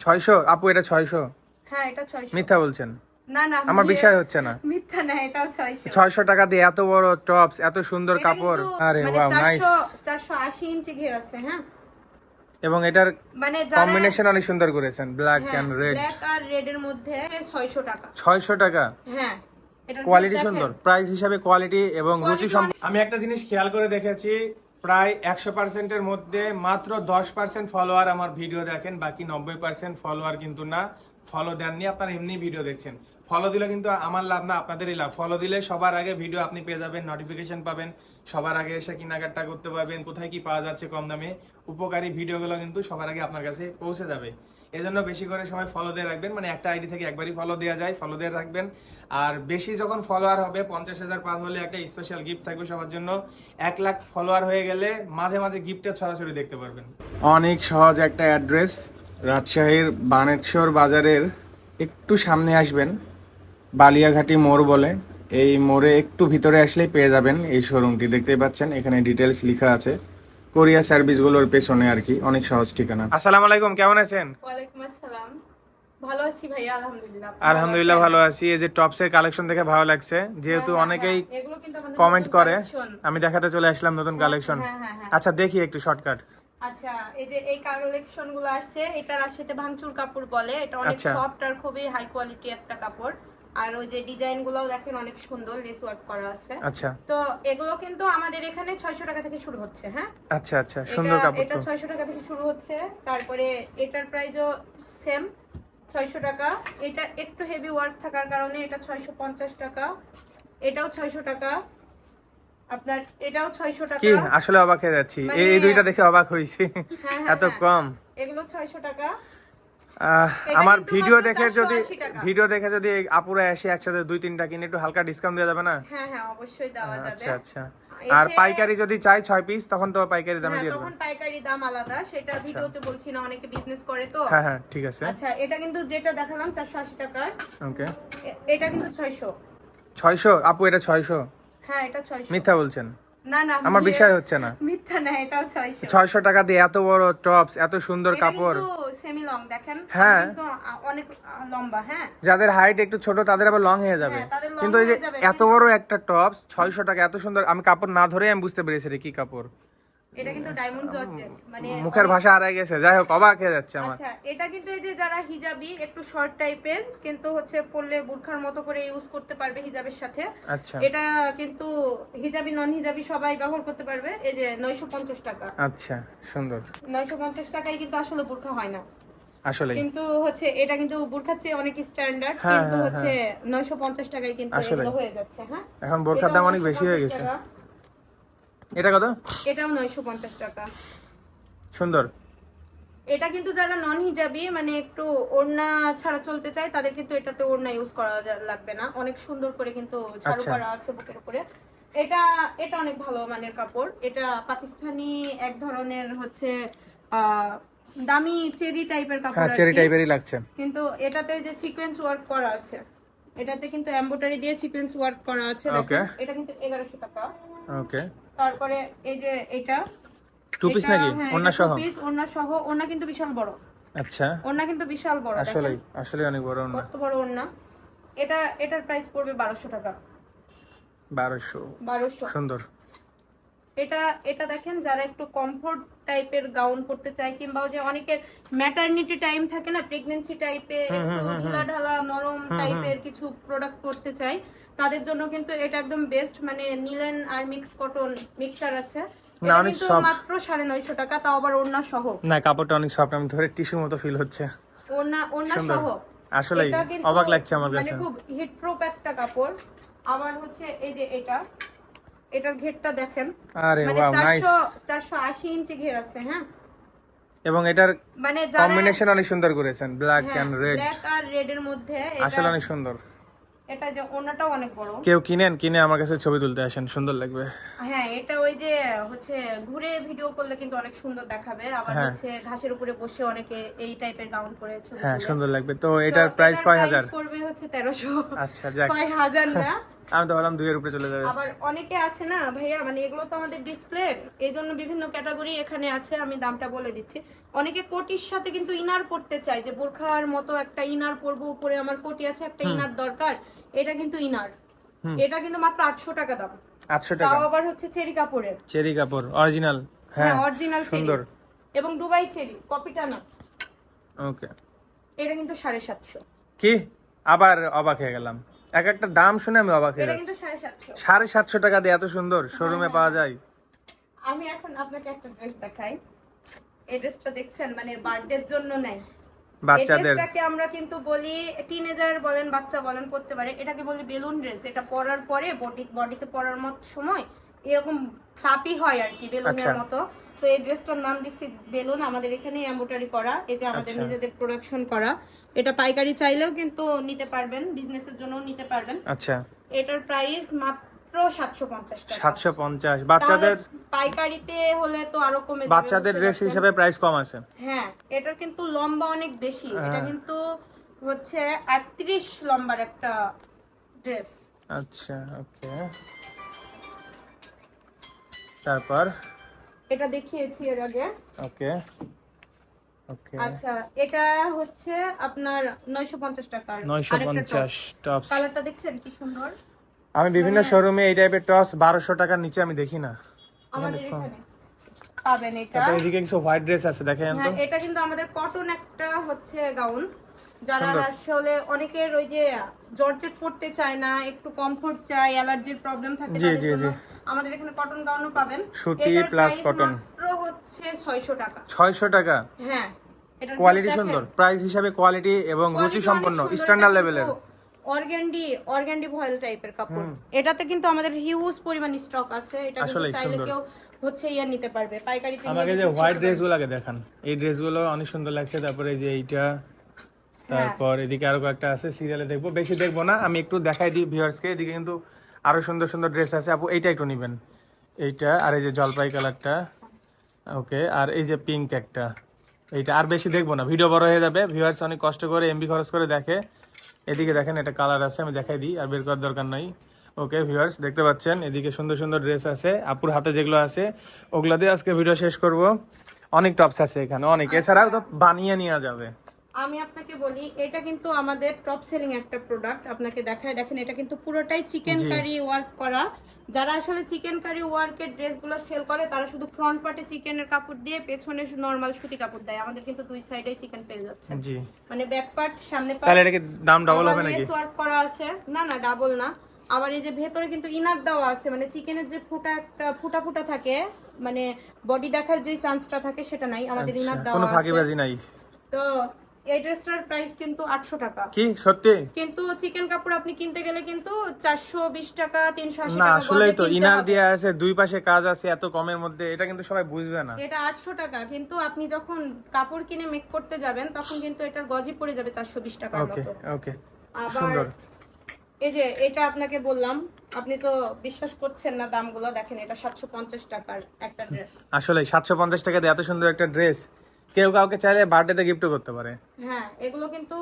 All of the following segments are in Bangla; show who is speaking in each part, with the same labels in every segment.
Speaker 1: ছয়শো? আপু এটা ছয়শো।
Speaker 2: হ্যাঁ এটা ছয়শো।
Speaker 1: মিথ্যা বলছেন।
Speaker 2: না না
Speaker 1: আমার বিশ্বাস হচ্ছে না।
Speaker 2: মিথ্যা না এটাও ছয়শো।
Speaker 1: টাকা দিয়ে এত বড় টপস এত সুন্দর কাপড়। আরে
Speaker 2: মানে
Speaker 1: ওয়াও নাইস
Speaker 2: 480 ইঞ্চি ঘের আছে হ্যাঁ।
Speaker 1: এবং এটার
Speaker 2: মানে
Speaker 1: কম্বিনেশন অনেক সুন্দর করেছেন ব্ল্যাক এন্ড রেড
Speaker 2: ব্ল্যাক আর রেড এর মধ্যে 600 টাকা।
Speaker 1: ছয়শো টাকা?
Speaker 2: হ্যাঁ
Speaker 1: কোয়ালিটি সুন্দর। প্রাইস হিসাবে কোয়ালিটি এবং রুচি আমি একটা জিনিস খেয়াল করে দেখেছি প্রায় একশো পার্সেন্টের মধ্যে মাত্র দশ পার্সেন্ট ফলোয়ার আমার ভিডিও দেখেন, বাকি নব্বই পার্সেন্ট ফলোয়ার কিন্তু না। ফলো দেননি, আপনারা এমনি ভিডিও দেখছেন। ফলো দিলে কিন্তু আমার লাভ না, আপনাদেরই লাভ। ফলো দিলে সবার আগে ভিডিও আপনি পেয়ে যাবেন নোটিফিকেশন পাবেন, সবার আগে এসে কেনাকাটা করতে পারবেন, কোথায় কি পাওয়া যাচ্ছে কম দামে। উপকারী ভিডিওগুলো কিন্তু সবার আগে আপনার কাছে পৌঁছে যাবে। এজন্য বেশি করে সবাই ফলো দিয়ে রাখবেন। মানে একটা আইডি থেকে একবারই ফলো দেওয়া যায় ফলো দিয়ে রাখবেন। আর বেশি যখন ফলোয়ার হবে, পঞ্চাশ হাজার পার হলে একটা স্পেশাল গিফট থাকবে সবার জন্য। এক লাখ ফলোয়ার হয়ে গেলে মাঝে মাঝে গিফটের ছড়াছড়ি দেখতে পারবেন। অনেক সহজ একটা অ্যাড্রেস রাজশাহীর বানেশ্বর বাজারের একটু সামনে আসবেন, বালিয়াঘাটি মোড় বলে। এই মোড়ে একটু ভিতরে আসলেই পেয়ে যাবেন এই শোরুমটি দেখতেই পাচ্ছেন, এখানে ডিটেলস লেখা আছে। কোরিয়া সার্ভিসগুলোর পেছনে আর কি অনেক সহজ ঠিকানা। আসসালামু আলাইকুম কেমন আছেন?
Speaker 2: ওয়ালাইকুম আসসালাম। ভালো আছি ভাইয়া আলহামদুলিল্লাহ।
Speaker 1: আলহামদুলিল্লাহ ভালো আছি। এই যে টপসের কালেকশন দেখে ভালো লাগছে যেহেতু
Speaker 2: হ্যাঁ,
Speaker 1: অনেকেই
Speaker 2: হ্যাঁ, কিন্তু আমাদের
Speaker 1: কমেন্ট করে আমি দেখাতে চলে আসলাম নতুন কালেকশন
Speaker 2: হ্যাঁ, হ্যাঁ, হ্যাঁ।
Speaker 1: আচ্ছা দেখি একটু শর্টকাট
Speaker 2: আচ্ছা এই যে এই কালেকশনগুলো আসছে এটার আসলে ভাঙচুর কাপড় বলে এটা অনেক
Speaker 1: আচ্ছা।
Speaker 2: সফট আর খুবই হাই কোয়ালিটি একটা কাপড়। আর ওই যে ডিজাইন গুলোও দেখেন অনেক সুন্দর লেস ওয়ার্ক করা আছে।
Speaker 1: আচ্ছা।
Speaker 2: তো এগুলো কিন্তু আমাদের এখানে ছয়শো টাকা থেকে শুরু হচ্ছে হ্যাঁ?
Speaker 1: আচ্ছা আচ্ছা সুন্দর কাপড়
Speaker 2: এটা
Speaker 1: তো।
Speaker 2: ছয়শো টাকা থেকে শুরু হচ্ছে তারপরে এটার প্রাইসও সেম ছয়শো টাকা। এটা একটু হেভি ওয়ার্ক থাকার কারণে এটা ছয়শো পঞ্চাশ টাকা এটাও ছয়শো টাকা। আপনার এটাও ছয়শো টাকা।
Speaker 1: কি আসলে অবাক হয়ে যাচ্ছি। এই
Speaker 2: মানে-
Speaker 1: দুইটা দেখে অবাক হয়েছি।
Speaker 2: হ্যাঁ,
Speaker 1: এত
Speaker 2: হ্যাঁ।
Speaker 1: কম।
Speaker 2: এগুলো ছয়শো টাকা।
Speaker 1: আহ,
Speaker 2: এটা
Speaker 1: আমার ভিডিও দেখে যদি ভিডিও দেখে যদি আপুরা এসে একসাথে দুই তিনটা কিনে একটু হালকা ডিসকাউন্ট দেওয়া যাবে না?
Speaker 2: হ্যাঁ হ্যাঁ অবশ্যই দেওয়া যাবে।
Speaker 1: আচ্ছা। আচ্ছা আর পাইকারি যদি চাই ছয় পিস তখন তো পাইকারি দামে
Speaker 2: হ্যাঁ,
Speaker 1: দিয়ে
Speaker 2: তখন পাইকারি দাম আলাদা। সেটা ভিডিওতে বলছি না অনেকে বিজনেস করে তো।
Speaker 1: হ্যাঁ হ্যাঁ ঠিক আছে।
Speaker 2: আচ্ছা এটা কিন্তু যেটা দেখালাম চারশো আশি টাকার।
Speaker 1: ওকে
Speaker 2: এটা কিন্তু ছয়শো।
Speaker 1: ছয়শো? আপু এটা ছয়শো?
Speaker 2: হ্যাঁ এটা ছয়শো।
Speaker 1: মিথ্যা বলছেন।
Speaker 2: না না
Speaker 1: আমার বিষয় হচ্ছে না।
Speaker 2: মিথ্যা না এটাও ছয়শো।
Speaker 1: ছয়শো টাকা দিয়ে এত বড় টপস এত সুন্দর কাপড়।
Speaker 2: সেমি লং দেখেন?
Speaker 1: হ্যাঁ।
Speaker 2: অনেক লম্বা হ্যাঁ?
Speaker 1: যাদের হাইট একটু ছোট তাদের আবার লং হয়ে যাবে।
Speaker 2: হ্যাঁ,
Speaker 1: কিন্তু এই যে এত বড় একটা টপস ছয়শো টাকা এত সুন্দর আমি কাপড় না ধরে আমি বুঝতে পেরেছি রে কি কাপড়।
Speaker 2: এটা কিন্তু ডায়মন্ড জর্জেট মানে
Speaker 1: মুখের ভাষা হারাই গেছে যাই হোক অবাক হয়ে যাচ্ছে আমার।
Speaker 2: আচ্ছা এটা কিন্তু এই যে যারা হিজাবি একটু শর্ট টাইপের কিন্তু হচ্ছে পরলে বুরখার মতো করে ইউজ করতে পারবে হিজাবের সাথে।
Speaker 1: আচ্ছা।
Speaker 2: এটা কিন্তু হিজাবি নন হিজাবি সবাই ব্যবহার করতে পারবে এই যে নয়শো পঞ্চাশ টাকা।
Speaker 1: আচ্ছা সুন্দর।
Speaker 2: নয়শো পঞ্চাশ টাকায় কিন্তু আসলে বুরখা হয় না।
Speaker 1: আসলে
Speaker 2: কিন্তু হচ্ছে এটা কিন্তু বুরখার চেয়ে অনেক স্ট্যান্ডার্ড
Speaker 1: হ্যাঁ,
Speaker 2: কিন্তু
Speaker 1: হ্যাঁ,
Speaker 2: হচ্ছে নয়শো পঞ্চাশ টাকায় কিন্তু এগুলো হয়ে যাচ্ছে হ্যাঁ?
Speaker 1: এখন বোরখার দাম অনেক বেশি হয়ে গেছে। এটা কত?
Speaker 2: এটাও নয়শো পঞ্চাশ টাকা।
Speaker 1: সুন্দর।
Speaker 2: এটা কিন্তু যারা নন হিজাবি মানে একটু ওড়না ছাড়া চলতে চায় তাদের কিন্তু এটাতে ওড়না ইউজ করা লাগবে না। অনেক সুন্দর করে কিন্তু ঝাড়ু
Speaker 1: আচ্ছা।
Speaker 2: করা আছে বুকের উপরে। এটা এটা অনেক ভালো মানের কাপড়। এটা পাকিস্তানি এক ধরনের হচ্ছে দামি চেরি টাইপের কাপড়
Speaker 1: হ্যাঁ চেরি টাইপেরই লাগছে।
Speaker 2: কিন্তু এটাতে যে সিকোয়েন্স ওয়ার্ক করা আছে এটাতে কিন্তু এমব্রয়ডারি দিয়ে সিকোয়েন্স ওয়ার্ক করা আছে দেখেন। এটা কিন্তু এগারোশো টাকা।
Speaker 1: ওকে
Speaker 2: তারপরে এই যে এটা
Speaker 1: টু পিস নাকি?
Speaker 2: হ্যাঁ,
Speaker 1: ওন্না সহ?
Speaker 2: piece, ওড়না সহ ওড়না কিন্তু বিশাল বড়।
Speaker 1: আচ্ছা।
Speaker 2: ওড়না কিন্তু বিশাল বড়।
Speaker 1: আসলেই আসলে অনেক বড় না
Speaker 2: কত বড় ওড়না। এটা এটার প্রাইস পড়বে বারোশো টাকা।
Speaker 1: বারোশো।
Speaker 2: বারোশো।
Speaker 1: সুন্দর।
Speaker 2: এটা এটা দেখেন যারা একটু কমফোর্ট টাইপের গাউন পরতে চায় কিংবা যে অনেকের ম্যাটারনিটি টাইম থাকে না প্রেগনেন্সি টাইপে একটু ঢিলা ঢালা নরম টাইপের কিছু প্রোডাক্ট পরতে চাই তাদের জন্য কিন্তু এটা একদম বেস্ট মানে নিলেন আর মিক্স কটন মিক্সচার আছে।
Speaker 1: না, অনেক
Speaker 2: মাত্র টাকা তাও আবার সহ।
Speaker 1: না কাপড়টা অনেক সফট আমি ধরে টিস্যুর মতো ফিল হচ্ছে।
Speaker 2: ওড়না ওড়না সহ।
Speaker 1: আসলেই অবাক লাগছে আমার কাছে।
Speaker 2: মানে খুব হিট প্রুফ একটা কাপড়। আবার হচ্ছে এই যে এটা এটার ঘেরটা দেখেন।
Speaker 1: আরে
Speaker 2: মানে
Speaker 1: ওয়াও নাইস
Speaker 2: ইঞ্চি ঘের আছে হ্যাঁ।
Speaker 1: এবং এটার
Speaker 2: মানে
Speaker 1: কম্বিনেশন অনেক সুন্দর করেছেন ব্ল্যাক এন্ড রেড
Speaker 2: ব্ল্যাক আর রেড এর মধ্যে
Speaker 1: আসলে অনেক সুন্দর।
Speaker 2: এটা যে ওনাটাও অনেক বড়।
Speaker 1: কেউ কিনেন কিনে আমার কাছে ছবি তুলতে আসেন সুন্দর লাগবে।
Speaker 2: হ্যাঁ এটা ওই যে হচ্ছে ঘুরে ভিডিও করলে কিন্তু অনেক সুন্দর দেখাবে। আবার
Speaker 1: হ্যাঁ।
Speaker 2: হচ্ছে ঘাসের উপরে বসে অনেকে এই টাইপের গাউন পরে ছবি
Speaker 1: হ্যাঁ সুন্দর লাগবে। তো এটার প্রাইস কয় হাজার?
Speaker 2: পড়বে হচ্ছে তেরোশো
Speaker 1: আচ্ছা যাক।
Speaker 2: কয় হাজার না?
Speaker 1: আমি তো ভাবলাম দুইয়ের উপরে চলে যাবে।
Speaker 2: আবার অনেকে আছে না ভাইয়া মানে এগুলো তো আমাদের ডিসপ্লে এই জন্য বিভিন্ন ক্যাটাগরি এখানে আছে আমি দামটা বলে দিচ্ছি। অনেকে কোটির সাথে কিন্তু ইনার পড়তে চায় যে বোরখার মতো একটা ইনার পরবো উপরে আমার কোটি আছে একটা ইনার দরকার। এটা কিন্তু ইনার। এটা কিন্তু মাত্র আটশো টাকা দাম।
Speaker 1: আটশো টাকা।
Speaker 2: তাও আবার হচ্ছে চেরি কাপড়ের।
Speaker 1: চেরি কাপড় অরিজিনাল
Speaker 2: হ্যাঁ
Speaker 1: হ্যাঁ
Speaker 2: অরিজিনাল
Speaker 1: সুন্দর।
Speaker 2: এবং দুবাই চেরি কপিটা না।
Speaker 1: ওকে।
Speaker 2: এটা কিন্তু সাড়ে সাতশো।
Speaker 1: কি? আবার অবাক হয়ে গেলাম। এক একটা দাম শুনে আমি অবাক হয়ে
Speaker 2: এটা কিন্তু সাড়ে সাতশো।
Speaker 1: সাড়ে সাতশো টাকা দিয়ে এত সুন্দর শোরুমে পাওয়া যায়।
Speaker 2: আমি এখন আপনাকে একটা ড্রেস দেখাই। এই ড্রেসটা দেখছেন? মানে বার্থডের জন্য নেই
Speaker 1: বাচ্চাদের
Speaker 2: আমরা কিন্তু বলি টিনেজার বলেন বাচ্চা বলেন করতে পারে। এটাকে বলি বেলুন ড্রেস এটা পরার পরে বডি বডিতে পরার মত সময় এরকম ফ্লাপি হয় আর কি বেলুনের
Speaker 1: আচ্ছা।
Speaker 2: মতো। তো এই ড্রেসটার নাম দিচ্ছি বেলুন। আমাদের এখানে এম্বোটারি করা। যে আমাদের
Speaker 1: আচ্ছা।
Speaker 2: নিজেদের প্রোডাকশন করা। এটা পাইকারি চাইলেও কিন্তু নিতে পারবেন বিজনেসের জন্য নিতে পারবেন।
Speaker 1: আচ্ছা।
Speaker 2: এটার প্রাইস মাত্র টাকা।
Speaker 1: বাচ্চাদের
Speaker 2: পাইকারিতে হলে তো আরও কমে যাবে,
Speaker 1: বাচ্চাদের ড্রেস? হিসাবে প্রাইস কম আছে।
Speaker 2: হ্যাঁ কিন্তু লম্বা অনেক বেশি। এটা
Speaker 1: হ্যাঁ।
Speaker 2: কিন্তু হচ্ছে আটত্রিশ লম্বার একটা ড্রেস
Speaker 1: আচ্ছা ওকে। তারপর?
Speaker 2: এটা দেখিয়েছি এর আগে।
Speaker 1: ওকে ওকে।
Speaker 2: আচ্ছা এটা হচ্ছে আপনার নয়শো পঞ্চাশ টাকার
Speaker 1: নয়শো পঞ্চাশ টপস
Speaker 2: কালারটা দেখছেন কি সুন্দর?
Speaker 1: আমি বিভিন্ন শোরুমে এই টাইপের টস বারোশো টাকার নিচে আমি দেখি না।
Speaker 2: আমাদের এখানে পাবেন এটা।
Speaker 1: এদিকে কিছু হোয়াইট ড্রেস আছে দেখেন তো।
Speaker 2: হ্যাঁ এটা কিন্তু আমাদের কটন একটা হচ্ছে গাউন যারা আসলে অনেকের ওই যে জর্জেট পড়তে চায় না একটু কমফোর্ট চায় অ্যালার্জির প্রবলেম থাকে
Speaker 1: জি, জি, জি।
Speaker 2: আমাদের এখানে কটন গাউনও পাবেন।
Speaker 1: সুতি cotton।
Speaker 2: মাত্র হচ্ছে 600 টাকা।
Speaker 1: ছয়শো টাকা?
Speaker 2: হ্যাঁ
Speaker 1: কোয়ালিটি সুন্দর। প্রাইস হিসাবে কোয়ালিটি এবং রুচি সম্পন্ন স্ট্যান্ডার্ড লেভেলের
Speaker 2: অর্গ্যান্ডি অর্গ্যান্ডি ভয়েল টাইপের কাপড়। এটাতে কিন্তু আমাদের হিউজ পরিমাণ স্টক আছে। এটা কিন্তু চাইলে কেউ হচ্ছে ইয়া নিতে পারবে পাইকারিতে
Speaker 1: আমাকে যে হোয়াইট দেখান। এই ড্রেসগুলো অনেক সুন্দর লাগছে। তারপরে যে এইটা তারপর এদিকে আরও কয়েকটা আছে সিরিয়ালে দেখব। বেশি দেখব না আমি একটু দেখাই দিই ভিউয়ার্সকে এদিকে কিন্তু আরও সুন্দর সুন্দর ড্রেস আছে। আপু এইটা একটু নিবেন। এইটা আর এই যে জলপাই কালারটা। ওকে আর এই যে পিঙ্ক একটা। এইটা আর বেশি দেখব না। ভিডিও বড় হয়ে যাবে। ভিউয়ার্স অনেক কষ্ট করে এমবি খরচ করে দেখে। এদিকে দেখেন এটা কালার আছে, আমি দেখাই দিই, আর বের করার দরকার নাই। ওকে ভিউয়ার্স দেখতে পাচ্ছেন, এদিকে সুন্দর সুন্দর ড্রেস আছে, আপুর হাতে যেগুলো আছে, ওগুলা দিয়ে আজকে ভিডিও শেষ করব। অনেক টপস আছে এখানে, অনেক। এছাড়াও তো বানিয়ে নেওয়া যাবে।
Speaker 2: আমি আপনাকে বলি এটা কিন্তু আমাদের টপ সেলিং একটা প্রোডাক্ট আপনাকে দেখায় দেখেন এটা কিন্তু পুরোটাই চিকেন কারি ওয়ার্ক করা। যারা আসলে চিকেন কারি ওয়ার্কের ড্রেসগুলো সেল করে তারা শুধু ফ্রন্ট পার্টে চিকেনের কাপড় দিয়ে পেছনে নর্মাল সুতি কাপড় দেয়। আমাদের কিন্তু দুই সাইডেই চিকেন পেয়ে যাচ্ছে।
Speaker 1: জি।
Speaker 2: মানে ব্যাক পার্ট সামনে পার্ট
Speaker 1: তাহলে এটা কি দাম ডবল হবে নাকি?
Speaker 2: ওয়ার্ক করা আছে। না না ডাবল না। আবার এই যে ভেতরে কিন্তু ইনার দেওয়া আছে। মানে চিকেনের যে ফুটা একটা ফুটা ফুটা থাকে মানে বডি দেখার যে চান্সটা থাকে সেটা নাই। আমাদের ইনার
Speaker 1: আচ্ছা,
Speaker 2: দেওয়া
Speaker 1: কোনো
Speaker 2: আছে।
Speaker 1: ফাঁকিবাজি নাই।
Speaker 2: তো এই ড্রেসটার প্রাইস কিন্তু আটশো টাকা।
Speaker 1: কি? সত্যি?
Speaker 2: কিন্তু চিকেন কাপড় আপনি কিনতে গেলে কিন্তু টাকা
Speaker 1: না তো ইনার। আছে দুই পাশে কাজ আছে এত কমের মধ্যে এটা কিন্তু সবাই বুঝবে না।
Speaker 2: এটা আটশো টাকা কিন্তু আপনি যখন কাপড় কিনে মেক করতে যাবেন তখন কিন্তু এটার গজি পড়ে যাবে টাকার
Speaker 1: ওকে
Speaker 2: মতো।
Speaker 1: ওকে সুন্দর।
Speaker 2: এই যে এটা আপনাকে বললাম আপনি তো বিশ্বাস করছেন না দামগুলো দেখেন এটা সাতশো পঞ্চাশ টাকার একটা ড্রেস
Speaker 1: আসলে সাতশো পঞ্চাশ টাকা দিয়ে এত সুন্দর একটা ড্রেস কেউ কাউকে চাইলে বার্থডেতে গিফটও করতে পারে।
Speaker 2: হ্যাঁ এগুলো কিন্তু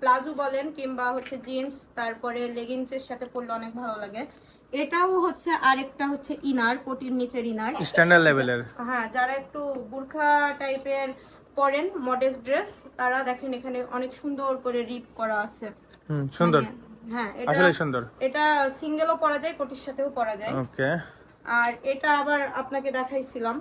Speaker 2: প্লাজো বলেন কিংবা হচ্ছে জিন্স তারপরে লেগিংস এর সাথে পরলে অনেক ভালো লাগে। এটাও হচ্ছে আরেকটা হচ্ছে ইনার কোটির নিচের ইনার।
Speaker 1: স্ট্যান্ডার্ড লেভেলের
Speaker 2: হ্যাঁ যারা একটু বুরখা টাইপের পরেন মডেস্ট ড্রেস তারা দেখেন এখানে অনেক সুন্দর করে রিপ করা আছে।
Speaker 1: হুম সুন্দর।
Speaker 2: মানে, হ্যাঁ এটা
Speaker 1: আসলে সুন্দর।
Speaker 2: এটা সিঙ্গেলও পরা যায় কোটির সাথেও পরা যায়।
Speaker 1: ওকে
Speaker 2: আর এটা আবার আপনাকে দেখাইছিলাম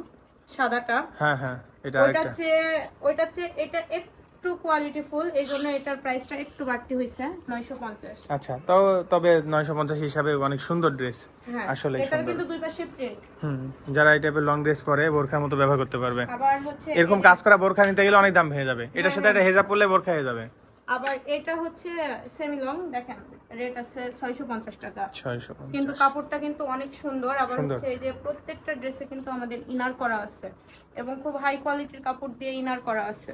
Speaker 2: সাদাটা।
Speaker 1: হ্যাঁ হ্যাঁ।
Speaker 2: ওইটা চেয়ে ওইটা চেয়ে এটা একটু কোয়ালিটি এই জন্য এটার প্রাইসটা একটু বাড়তি হয়েছে নয়শো পঞ্চাশ।
Speaker 1: আচ্ছা তো তবে নয়শো পঞ্চাশ হিসাবে অনেক সুন্দর ড্রেস
Speaker 2: হ্যাঁ
Speaker 1: আসলে
Speaker 2: এটার কিন্তু দুই পাশে প্রিন্ট
Speaker 1: হুম যারা এই টাইপের লং ড্রেস পরে বোরখার মতো ব্যবহার করতে পারবে।
Speaker 2: আবার হচ্ছে
Speaker 1: এরকম কাজ করা বোরখা নিতে গেলে অনেক দাম হয়ে যাবে। এটার সাথে একটা হেজাব পরলে বোরখা হয়ে যাবে।
Speaker 2: আবার এটা হচ্ছে সেমি লং দেখেন রেট আছে ছয়শো পঞ্চাশ টাকা।
Speaker 1: ছয়শো
Speaker 2: কিন্তু কাপড়টা কিন্তু অনেক সুন্দর আবার হচ্ছে এই যে প্রত্যেকটা ড্রেসে কিন্তু আমাদের ইনার করা আছে এবং খুব হাই কোয়ালিটির কাপড় দিয়ে ইনার করা আছে।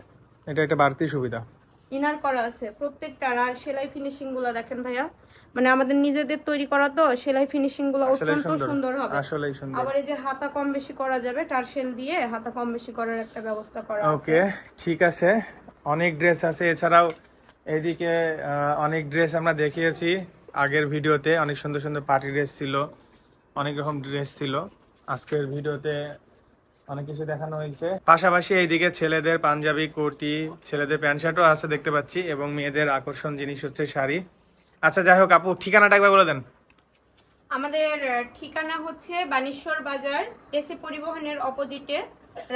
Speaker 1: এটা একটা বাড়তি সুবিধা।
Speaker 2: ইনার করা আছে প্রত্যেকটা আর সেলাই ফিনিশিংগুলো দেখেন ভাইয়া মানে আমাদের নিজেদের তৈরি করা তো সেলাই
Speaker 1: ফিনিশিংগুলো
Speaker 2: অত্যন্ত
Speaker 1: সুন্দর।
Speaker 2: সুন্দর হবে।
Speaker 1: আসলেই সুন্দর।
Speaker 2: আবার এই যে হাতা কম বেশি করা যাবে টার্সেল দিয়ে হাতা কম বেশি করার একটা ব্যবস্থা করা আছে।
Speaker 1: ওকে ঠিক আছে। অনেক ড্রেস আছে এছাড়াও এইদিকে অনেক ড্রেস আমরা দেখিয়েছি। আগের ভিডিওতে অনেক সুন্দর সুন্দর পার্টি ড্রেস ছিল, অনেক রকম ড্রেস ছিল। আজকের ভিডিওতে অনেক কিছু দেখানো হয়েছে। পাশাপাশি এইদিকে ছেলেদের পাঞ্জাবি, কুর্তি, ছেলেদের প্যান্ট শার্টও আছে দেখতে পাচ্ছি, এবং মেয়েদের আকর্ষণ জিনিস হচ্ছে শাড়ি। আচ্ছা যাই হোক, আপু, ঠিকানাটা একবার বলে দেন।
Speaker 2: আমাদের ঠিকানা হচ্ছে বানেশ্বর বাজার এসি পরিবহনের অপোজিটে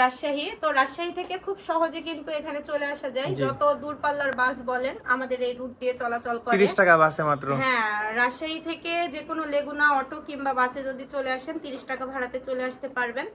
Speaker 2: রাজশাহী। তো রাজশাহী থেকে খুব সহজে কিন্তু এখানে চলে আসা যায়। যত দূরপাল্লার বাস বলেন আমাদের এই রুট দিয়ে চলাচল করে।
Speaker 1: তিরিশ টাকা বাসে মাত্র।
Speaker 2: হ্যাঁ রাজশাহী থেকে যে কোনো লেগুনা অটো কিংবা বাসে যদি চলে আসেন তিরিশ টাকা ভাড়াতে চলে আসতে পারবেন।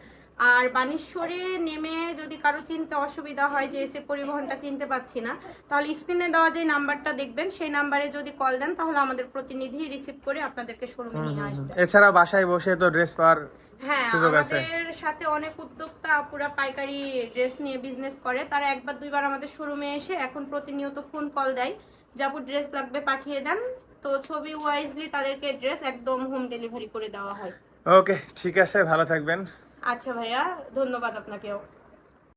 Speaker 2: আর বানেশ্বরে নেমে যদি কারও চিনতে অসুবিধা হয় যে এসে পরিবহনটা চিনতে পাচ্ছি না তাহলে স্ক্রিনে দেওয়া যে নাম্বারটা দেখবেন সেই নাম্বারে যদি কল দেন তাহলে আমাদের প্রতিনিধি রিসিভ করে আপনাদেরকে শোরুমে নিয়ে আসবে।
Speaker 1: এছাড়া বাসায় বসে তো ড্রেস পাওয়ার
Speaker 2: হ্যাঁ আমাদের সাথে অনেক উদ্যোক্তা পুরা পাইকারি ড্রেস নিয়ে বিজনেস করে। তারা একবার দুইবার আমাদের শোরুমে এসে এখন প্রতিনিয়ত ফোন কল দেয় যাব ড্রেস লাগবে পাঠিয়ে দেন। তো ছবি ওয়াইজলি তাদেরকে ড্রেস একদম হোম ডেলিভারি করে দেওয়া হয়।
Speaker 1: ওকে ঠিক আছে ভালো থাকবেন।
Speaker 2: আচ্ছা ভাইয়া ধন্যবাদ আপনাকেও।